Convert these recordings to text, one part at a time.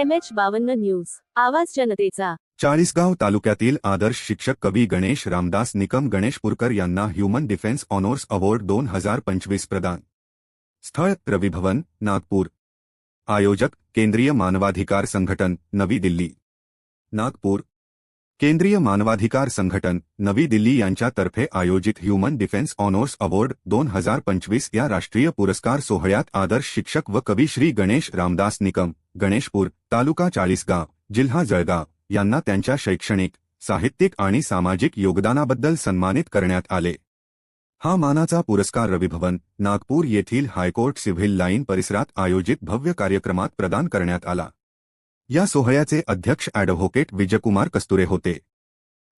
M H बावन्न news. आवाज जनतेचा. चाळीसगाव तालुक्यातील आदर्श शिक्षक कवी गणेश रामदास निकम गणेशपूरकर यांना ह्युमन डिफेन्स ऑनर्स अवॉर्ड दोन हजार पंचवीस प्रदान. स्थळ रविभवन नागपूर. आयोजक केंद्रीय मानवाधिकार संघटन नवी दिल्ली. नागपूर. केंद्रीय मानवाधिकार संघटन नवी दिल्ली यांच्यातर्फे आयोजित ह्युमन डिफेन्स ऑनर्स अवॉर्ड दोन हजार पंचवीस या राष्ट्रीय पुरस्कार सोहळ्यात आदर्श शिक्षक व कवी श्री गणेश रामदास निकम गणेशपूर तालुका चाळीसगाव जिल्हा जळगाव यांना त्यांच्या शैक्षणिक साहित्यिक आणि सामाजिक योगदानाबद्दल सन्मानित करण्यात आले. हा मानाचा पुरस्कार रविभवन नागपूर येथील हायकोर्ट सिव्हिल लाईन परिसरात आयोजित भव्य कार्यक्रमात प्रदान करण्यात आला. या सोहळ्याचे अध्यक्ष ॲडव्होकेट विजयकुमार कस्तुरे होते.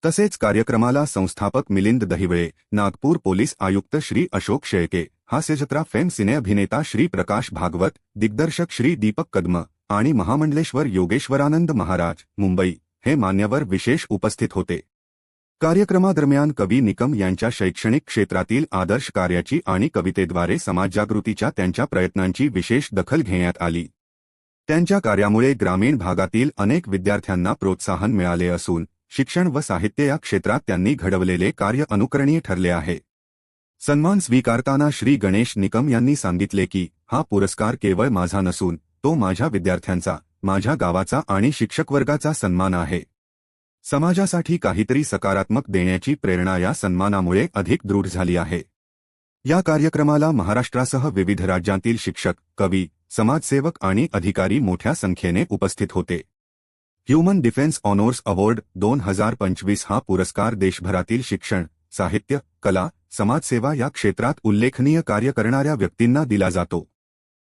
तसेच कार्यक्रमाला संस्थापक मिलिंद दहिवळे नागपूर पोलीस आयुक्त श्री अशोक शेळके हास्यजत्रा फेम सिने अभिनेता श्री प्रकाश भागवत दिग्दर्शक श्री दीपक कदम आणि महामंडलेश्वर योगेश्वरानंद महाराज मुंबई हे मान्यवर विशेष उपस्थित होते. कार्यक्रमादरम्यान कवी निकम यांच्या शैक्षणिक क्षेत्रातील आदर्श कार्याची आणि कवितेद्वारे समाजजागृतीच्या त्यांच्या प्रयत्नांची विशेष दखल घेण्यात आली. त्यांच्या कार्यामुळे ग्रामीण भागातील अनेक विद्यार्थ्यांना प्रोत्साहन मिळाले असून शिक्षण व साहित्य या क्षेत्रात त्यांनी घडवलेले कार्य अनुकरणीय ठरले आहे. सन्मान स्वीकारताना श्री गणेश निकम यांनी सांगितले की हा पुरस्कार केवळ माझा नसून तो माझ्या विद्यार्थ्यांचा माझ्या गावाचा आणि शिक्षकवर्गाचा सन्मान आहे. समाजासाठी काहीतरी सकारात्मक देण्याची प्रेरणा या सन्मानामुळे अधिक दृढ झाली आहे. या कार्यक्रमाला महाराष्ट्रासह विविध राज्यांतील शिक्षक कवी समाजसेवक आणि अधिकारी मोठ्या संख्येने उपस्थित होते. ह्युमन डिफेन्स ऑनर्स अवॉर्ड दोन हजार पंचवीस हा पुरस्कार देशभरातील शिक्षण साहित्य कला समाजसेवा या क्षेत्रात उल्लेखनीय कार्य करणाऱ्या व्यक्तींना दिला जातो.